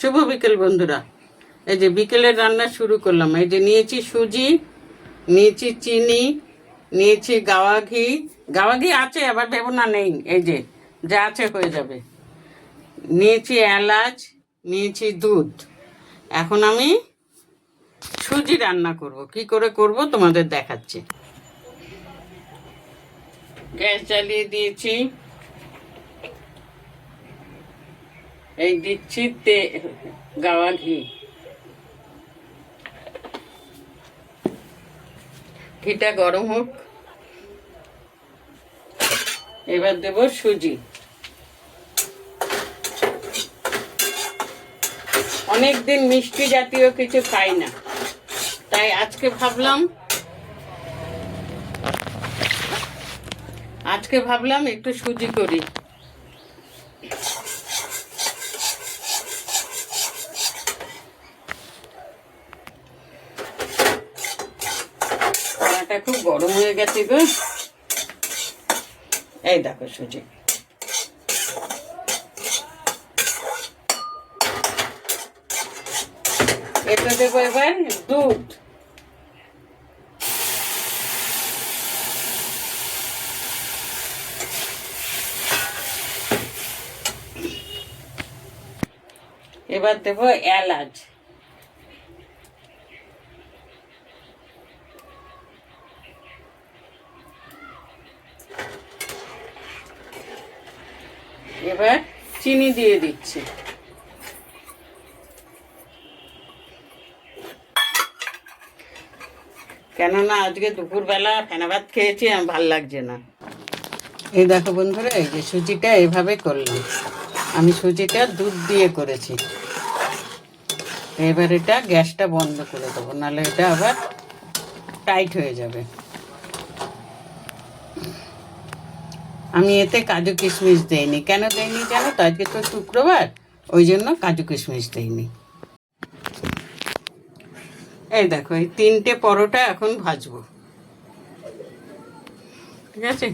শুভ বিকেল বন্ধুরা। এই যে বিকেলের রান্না শুরু করলাম। এই যে নিয়েছি সুজি, নিয়েছি চিনি, নিয়েছি গাওয়া ঘি। গাওয়া ঘি আছে, আবার ভেবো না নেই। এই যে, যা আছে হয়ে যাবে। নিয়েছি এলাচ, নিয়েছি দুধ। এখন আমি সুজি রান্না করব। কি করে করব তোমাদের দেখাচ্ছি। গ্যাস জ্বালিয়ে দিয়েছি। এই দিচ্ছি তে গাওয়া ঘি। ঘিটা গরম হোক। এবার দেব সুজি। অনেকদিন মিষ্টি জাতীয় কিছু খাই না। তাই আজকে ভাবলাম আজকে ভাবলাম একটু সুজি করি। কড়াটা খুব গরম হয়ে গেছে গো। এই দেখো সুজি। এটা দেবো এবার দুধ। এবার দেবো এলাচ। এবার চিনি দিয়ে দিচ্ছি। কেননা আজকে দুপুরবেলা ফেনা ভাত খেয়েছি আমার ভালো লাগছে না। এই দেখো বন্ধুরা, এই যে সুজিটা এভাবে করলাম। আমি সুজিটা দুধ দিয়ে করেছি। এবার এটা গ্যাসটা বন্ধ করে দেবো, নাহলে এটা আবার টাইট হয়ে যাবে। আমি এতে কাজু কিশমিশ দেইনি। কেন দেইনি জানো তো? আজকে তো শুক্রবার, ওই জন্য কাজু কিশমিশ দেইনি। এই দেখো, এই তিনটে পরোটা এখন ভাজবো। ঠিক আছে?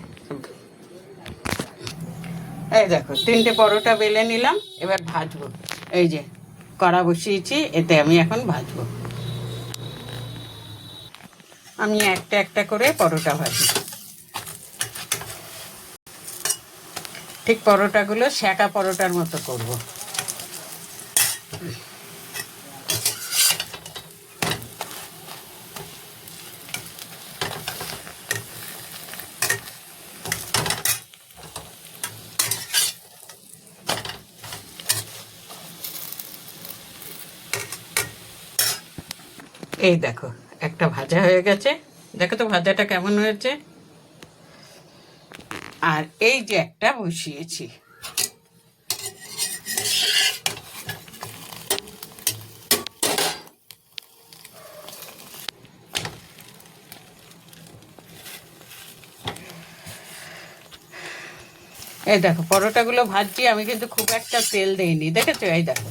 এই দেখো, তিনটে পরোটা বেলে নিলাম, এবার ভাজবো। এই যে, কড়া বসিয়েছি, এতে আমি এখন ভাজবো। আমি একটা একটা করে পরোটা ভাজি। ঠিক পরোটাগুলো শ্যাকা পরোটার মতো করব। এই দেখো, একটা ভাজা হয়ে গেছে। দেখো তো ভাজাটা কেমন হয়েছে? আর এই যে একটা বসিয়েছি। এই দেখো, পরোটাগুলো ভাজছি, আমি কিন্তু খুব একটা তেল দেইনি, দেখেছ? এই দেখো,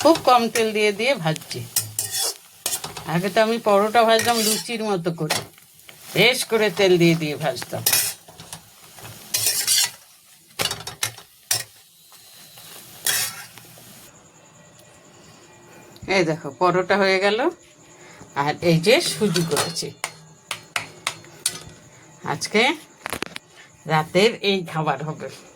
খুব কম তেল দিয়ে দিয়ে ভাজছি। আগে তো আমি পরোটা ভাজতাম লুচির মতো করে, বেশ করে তেল দিয়ে দিয়ে ভাজতাম। এই দেখো, পরোটা হয়ে গেল। আর এই যে সুজি করেছি। আজকে রাতের এই খাবার হবে।